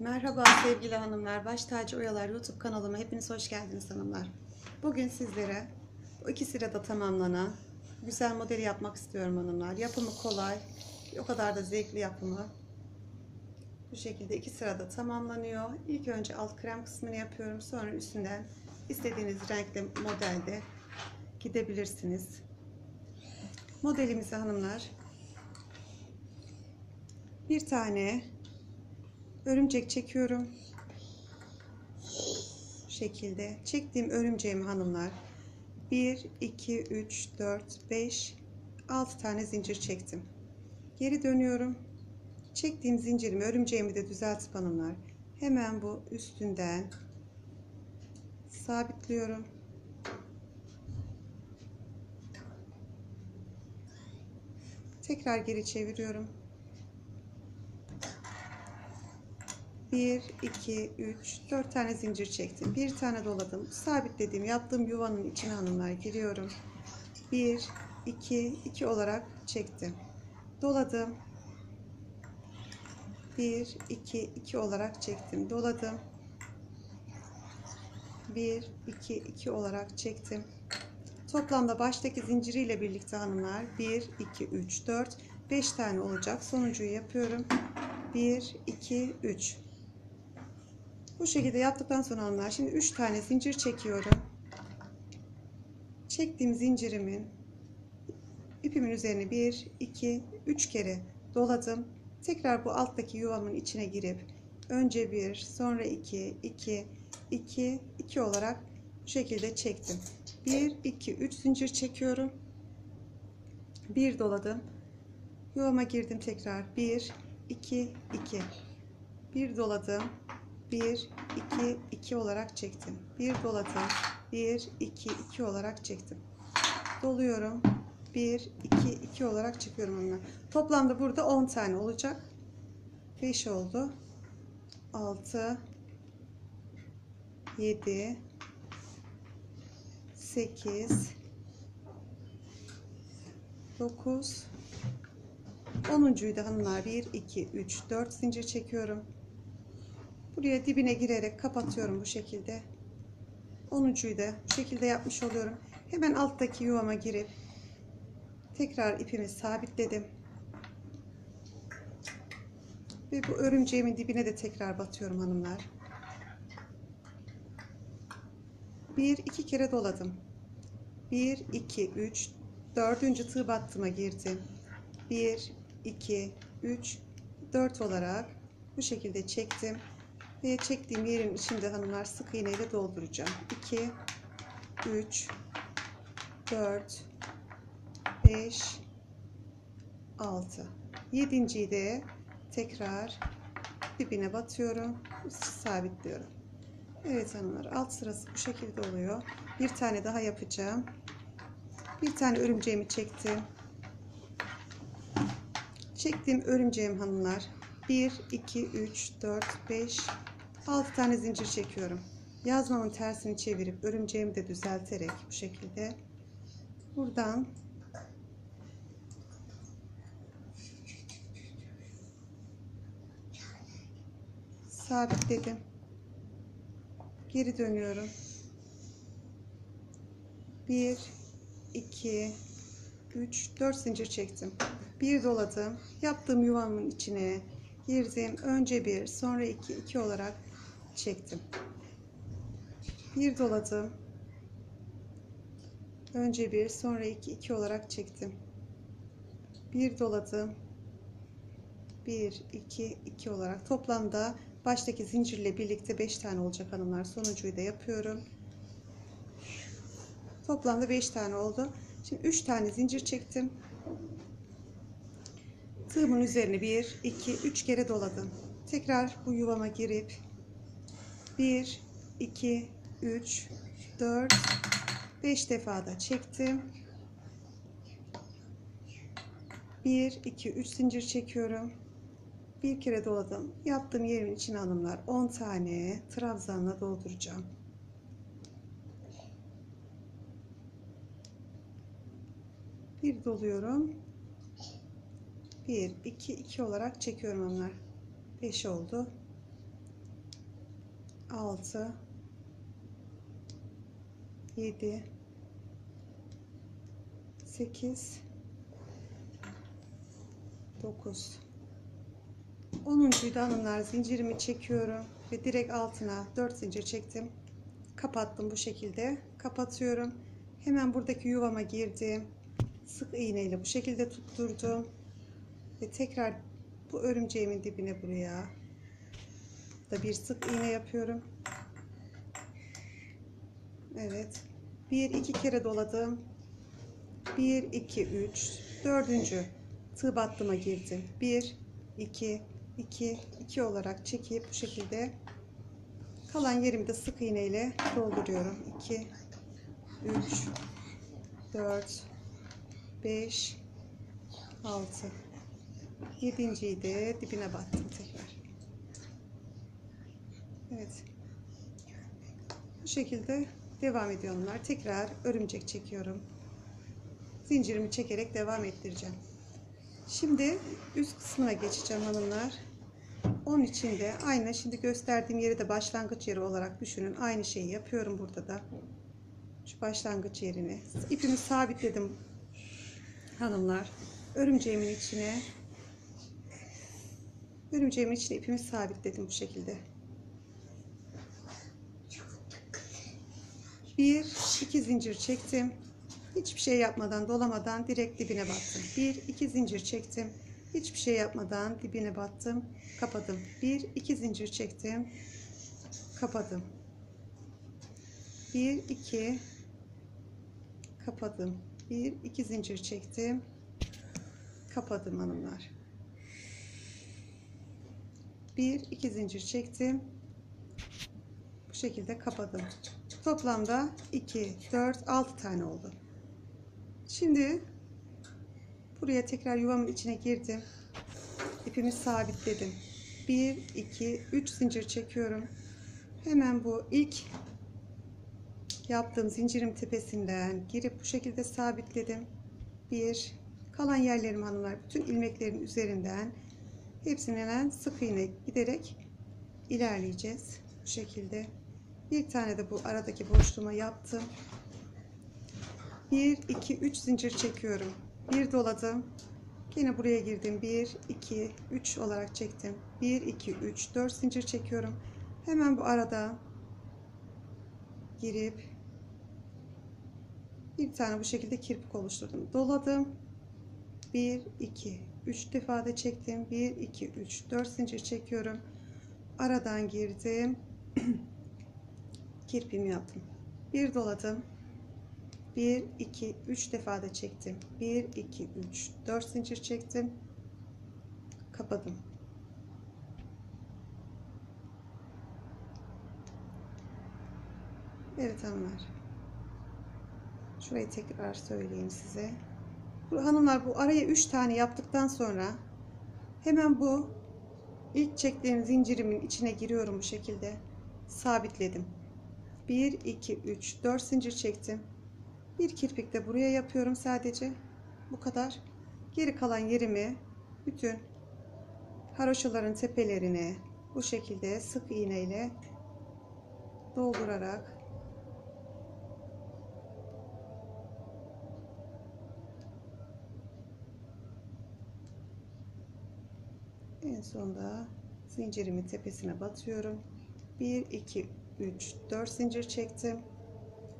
Merhaba sevgili hanımlar. Baş tacı oyalar YouTube kanalıma hepiniz hoş geldiniz hanımlar. Bugün sizlere bu iki sırada tamamlanan güzel modeli yapmak istiyorum hanımlar. Yapımı kolay, o kadar da zevkli yapımı. Bu şekilde iki sırada tamamlanıyor. İlk önce alt krem kısmını yapıyorum. Sonra üstünden istediğiniz renkli modelde gidebilirsiniz. Modelimizi hanımlar bir tane örümcek çekiyorum. Bu şekilde çektiğim örümceğimi hanımlar 1 2 3 4 5 6 tane zincir çektim. Geri dönüyorum. Çektiğim zincirimi örümceğimi de düzeltip hanımlar hemen bu üstünden sabitliyorum. Tekrar geri çeviriyorum. 1, 2, 3, 4 tane zincir çektim. Bir tane doladım. Sabitlediğim yaptığım yuvanın içine hanımlar giriyorum. 1, 2, 2 olarak çektim. Doladım. 1, 2, 2 olarak çektim. Doladım. 1, 2, 2 olarak çektim. Toplamda baştaki zinciriyle birlikte hanımlar 1, 2, 3, 4, 5 tane olacak. Sonuncuyu yapıyorum. 1, 2, 3. Bu şekilde yaptıktan sonra hanımlar şimdi 3 tane zincir çekiyorum. Çektiğim zincirimin ipimin üzerine 1, 2, 3 kere doladım. Tekrar bu alttaki yuvamın içine girip önce 1, sonra 2, 2, 2, 2 olarak bu şekilde çektim. 1, 2, 3 zincir çekiyorum. 1 doladım. Yuvama girdim tekrar. 1, 2, 2. 1 doladım. 1, 2, 2 olarak çektim. 1 doladım. 1, 2, 2 olarak çektim. Doluyorum. 1, 2, 2 olarak çıkıyorum onunla. Toplamda burada 10 tane olacak. 5 oldu. 6, 7, 8, 9, 10'uncuyu da hanımlar 1, 2, 3, 4 zincir çekiyorum. Buraya dibine girerek kapatıyorum bu şekilde. 10'uncuyu da bu şekilde yapmış oluyorum. Hemen alttaki yuvama girip tekrar ipimi sabitledim. Ve bu örümceğimin dibine de tekrar batıyorum hanımlar. Bir iki kere doladım. Bir iki üç dördüncü tığ battıma girdim. Bir iki üç dört olarak bu şekilde çektim. Ve çektiğim yerin içinde hanımlar sık iğne ile dolduracağım. 2 3 4 5 6 7. de tekrar dibine batıyorum. Sabitliyorum. Evet hanımlar alt sırası bu şekilde oluyor. Bir tane daha yapacağım. Bir tane örümceğimi çektim. Çektiğim örümceğim hanımlar 1 2 3 4 5 6 tane zincir çekiyorum. Yazmamın tersini çevirip örümceğimi de düzelterek bu şekilde buradan sabitledim. Geri dönüyorum. 1 2 3 4 zincir çektim. Bir doladım. Yaptığım yuvamın içine girdim. Önce bir, sonra iki, iki olarak çektim. Bir doladım. Önce bir, sonra iki, iki olarak çektim. Bir doladım. Bir, iki, iki olarak toplamda baştaki zincirle birlikte beş tane olacak hanımlar. Sonuncuyu da yapıyorum. Toplamda beş tane oldu. Şimdi üç tane zincir çektim. Tığımın üzerine 1, 2, 3 kere doladım. Tekrar bu yuvama girip 1, 2, 3, 4, 5 defa da çektim. 1, 2, 3 zincir çekiyorum. Bir kere doladım. Yaptığım yerin içine hanımlar 10 tane trabzanla dolduracağım. Bir doluyorum. 1 2 2 olarak çekiyorum onlar 5 oldu 6 7 8 9 10. da hanımlar zincirimi çekiyorum ve direkt altına 4 zincir çektim. Kapattım bu şekilde. Kapatıyorum. Hemen buradaki yuvama girdim. Sık iğne ile bu şekilde tutturdum. Ve tekrar bu örümceğimin dibine buraya da bir sık iğne yapıyorum. Evet. Bir iki kere doladım. Bir iki üç dördüncü tığ battıma girdim. Bir iki iki iki olarak çekip bu şekilde kalan yerimi de sık iğne ile dolduruyorum. 2 3 4 5 6 Yedinciyi de dibine battım tekrar. Evet. Bu şekilde devam ediyorlar. Tekrar örümcek çekiyorum. Zincirimi çekerek devam ettireceğim. Şimdi üst kısmına geçeceğim hanımlar. Onun için de aynı şimdi gösterdiğim yeri de başlangıç yeri olarak düşünün. Aynı şeyi yapıyorum burada da. Şu başlangıç yerini. ipimi sabitledim hanımlar. Örümceğimin içine Örümceğimin içine ipimi sabitledim bu şekilde. Bir, iki zincir çektim. Hiçbir şey yapmadan, dolamadan direkt dibine battım. Bir, iki zincir çektim. Hiçbir şey yapmadan dibine battım. Kapadım. Bir, iki zincir çektim. Kapadım. Bir, iki. Kapadım. Bir, iki zincir çektim. Kapadım hanımlar. Bir, iki zincir çektim. Bu şekilde kapadım. Toplamda 2, 4, 6 tane oldu. Şimdi buraya tekrar yuvamın içine girdim. İpimi sabitledim. 1, 2, 3 zincir çekiyorum. Hemen bu ilk yaptığım zincirim tepesinden girip bu şekilde sabitledim. 1, kalan yerlerim hanımlar bütün ilmeklerin üzerinden hepsinden sık iğne giderek ilerleyeceğiz. Bu şekilde. Bir tane de bu aradaki boşluğuma yaptım. 1 2 3 zincir çekiyorum. Bir doladım. Yine buraya girdim. 1 2 3 olarak çektim. 1 2 3 4 zincir çekiyorum. Hemen bu arada girip bir tane bu şekilde kirpik oluşturdum. Doladım. 1 2 3 defa da çektim. 1 2 3 4 zincir çekiyorum. Aradan girdim. kirpimi yaptım. Bir doladım. 1 2 3 defa da çektim. 1 2 3 4 zincir çektim. Kapadım. Evet hanımlar. Şurayı tekrar söyleyeyim size. Bu, hanımlar bu araya 3 tane yaptıktan sonra hemen bu ilk çektiğim zincirimin içine giriyorum bu şekilde. Sabitledim. 1 2 3 4 zincir çektim. Bir kirpik de buraya yapıyorum sadece. Bu kadar. Geri kalan yerimi bütün haroşaların tepelerine bu şekilde sık iğne ile doldurarak en sonda zincirimin tepesine batıyorum 1 2 3 4 zincir çektim.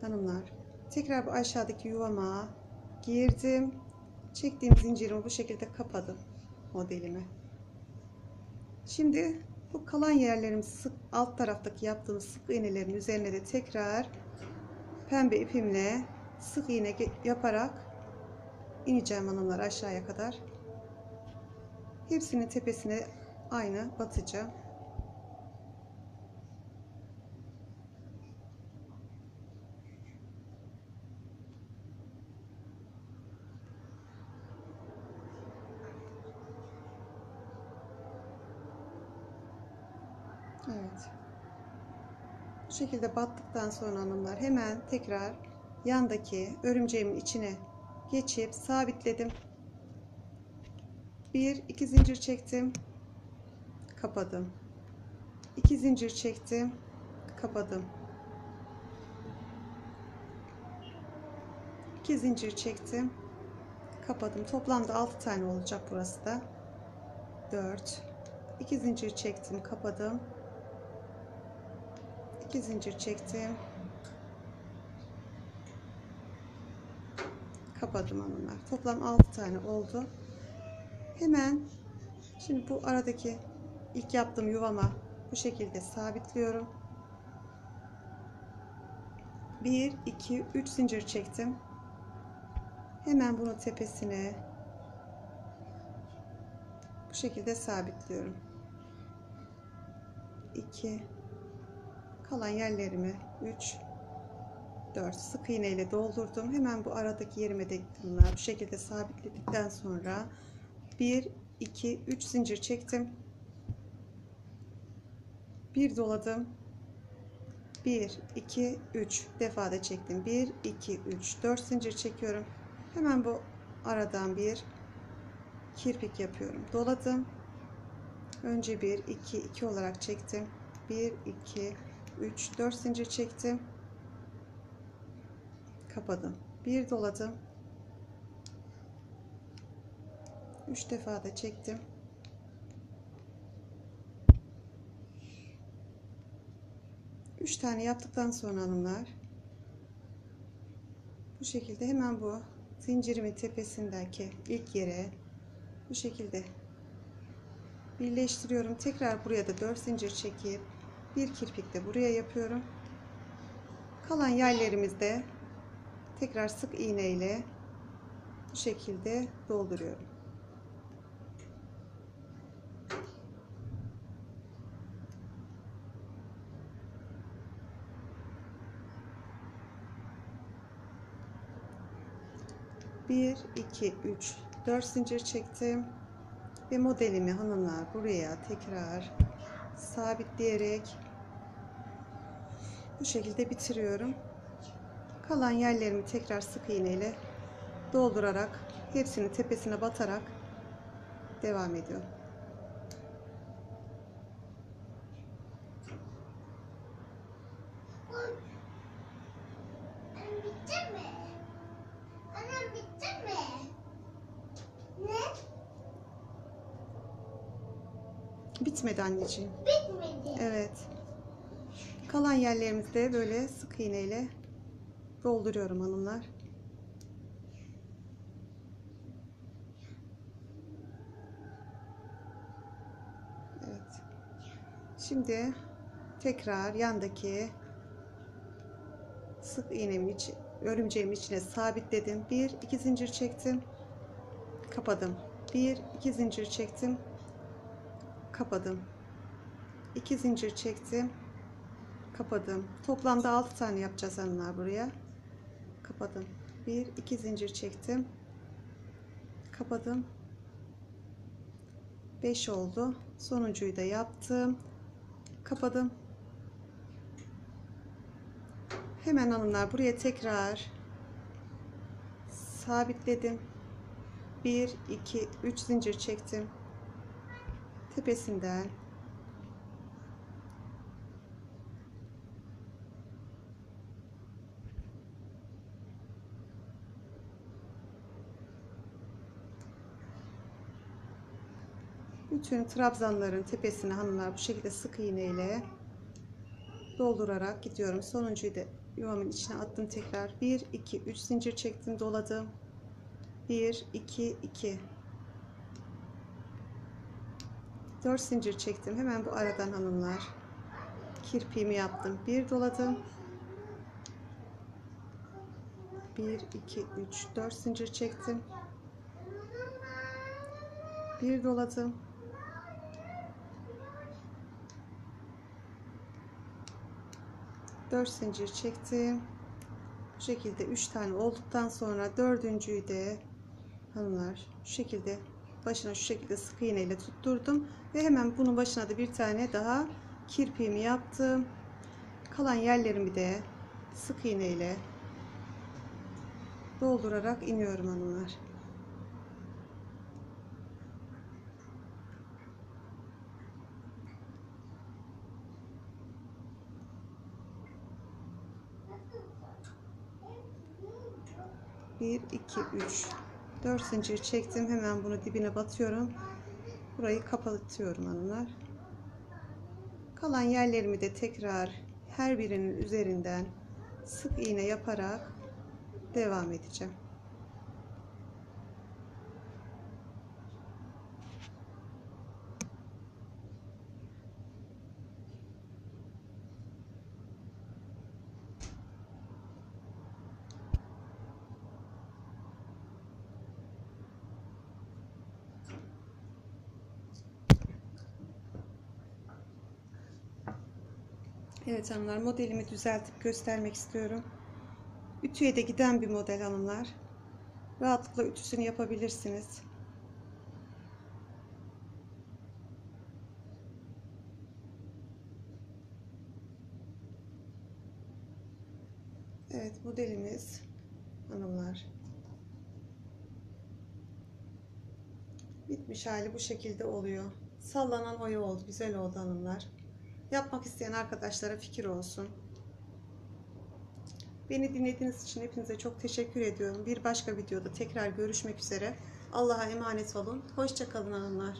Hanımlar tekrar bu aşağıdaki yuvama girdim. Çektiğim zincirimi bu şekilde kapadım modelimi. Şimdi bu kalan yerlerim sık alt taraftaki yaptığımız sık iğnelerin üzerine de tekrar pembe ipimle sık iğne yaparak ineceğim hanımlar aşağıya kadar. Hepsinin tepesine aynı batacağım. Evet. Bu şekilde battıktan sonra hanımlar hemen tekrar yandaki örümceğimin içine geçip sabitledim. Bir, iki zincir çektim. Kapadım. İki zincir çektim. kapadım. 2 zincir çektim. Kapadım. Toplamda 6 tane olacak burası da. 4 2 zincir çektim, kapadım. 2 zincir çektim. Kapadım hanımlar. Toplam 6 tane oldu. Hemen şimdi bu aradaki ilk yaptığım yuvama bu şekilde sabitliyorum. 1 2 3 zincir çektim. Hemen bunu tepesine bu şekilde sabitliyorum. 2 kalan yerlerimi 3 4 sık iğne ile doldurdum. Hemen bu aradaki yerime de bu şekilde sabitledikten sonra 1 2 3 zincir çektim. Bir doladım. 1 2 3 defada çektim. 1 2 3 4 zincir çekiyorum. Hemen bu aradan bir kirpik yapıyorum. Doladım. Önce 1 2 2 olarak çektim. 1 2 3 4 zincir çektim. Kapadım. Bir doladım. 3 defa da çektim. Üç tane yaptıktan sonra hanımlar bu şekilde hemen bu zincirimin tepesindeki ilk yere bu şekilde birleştiriyorum. Tekrar buraya da 4 zincir çekip bir kirpik de buraya yapıyorum. Kalan yerlerimizde tekrar sık iğne ile bu şekilde dolduruyorum. Bir, iki, üç, dört zincir çektim ve modelimi hanımlar buraya tekrar sabitleyerek bu şekilde bitiriyorum. Kalan yerlerimi tekrar sık iğne ile doldurarak hepsini tepesine batarak devam ediyorum. Bitmedi anneciğim. Kalan yerlerimizde böyle sık iğne ile dolduruyorum hanımlar. Evet. Şimdi tekrar yandaki sık iğnemin içi, örümceğimin içine sabitledim. Bir, iki zincir çektim. Kapadım. Bir, iki zincir çektim. Kapadım. 2 zincir çektim. Kapadım. Toplamda 6 tane yapacağız hanımlar buraya. Kapadım. 1 2 zincir çektim. Kapadım. 5 oldu. Sonuncuyu da yaptım. Kapadım. Hemen hanımlar buraya tekrar sabitledim. 1 2 3 zincir çektim. Tepesinden Bütün trabzanların tepesine hanımlar bu şekilde sık iğne ile doldurarak gidiyorum. Sonuncuyu da yuvamın içine attım tekrar. 1 2 3 zincir çektim, doladım. 1 2 2 4 zincir çektim. Hemen bu aradan hanımlar kirpiğimi yaptım. Bir doladım. 1 2 3 4 zincir çektim. Bir doladım. Dört zincir çektim. Bu şekilde üç tane olduktan sonra dördüncüyü de hanımlar şu şekilde başına şu şekilde sık iğne ile tutturdum ve hemen bunun başına da bir tane daha kirpiğimi yaptım. Kalan yerlerimi de sık iğne ile doldurarak iniyorum hanımlar. 1 2 3 4 zincir çektim. Hemen bunu dibine batıyorum. Burayı kapatıyorum hanımlar. Kalan yerlerimi de tekrar her birinin üzerinden sık iğne yaparak devam edeceğim Evet hanımlar modelimi düzeltip göstermek istiyorum. Ütüye de giden bir model hanımlar. Rahatlıkla ütüsünü yapabilirsiniz. Evet modelimiz hanımlar. Bitmiş hali bu şekilde oluyor. Sallanan oya oldu. Güzel oldu hanımlar. Yapmak isteyen arkadaşlara fikir olsun. Beni dinlediğiniz için hepinize çok teşekkür ediyorum. Bir başka videoda tekrar görüşmek üzere. Allah'a emanet olun. Hoşçakalın hanımlar.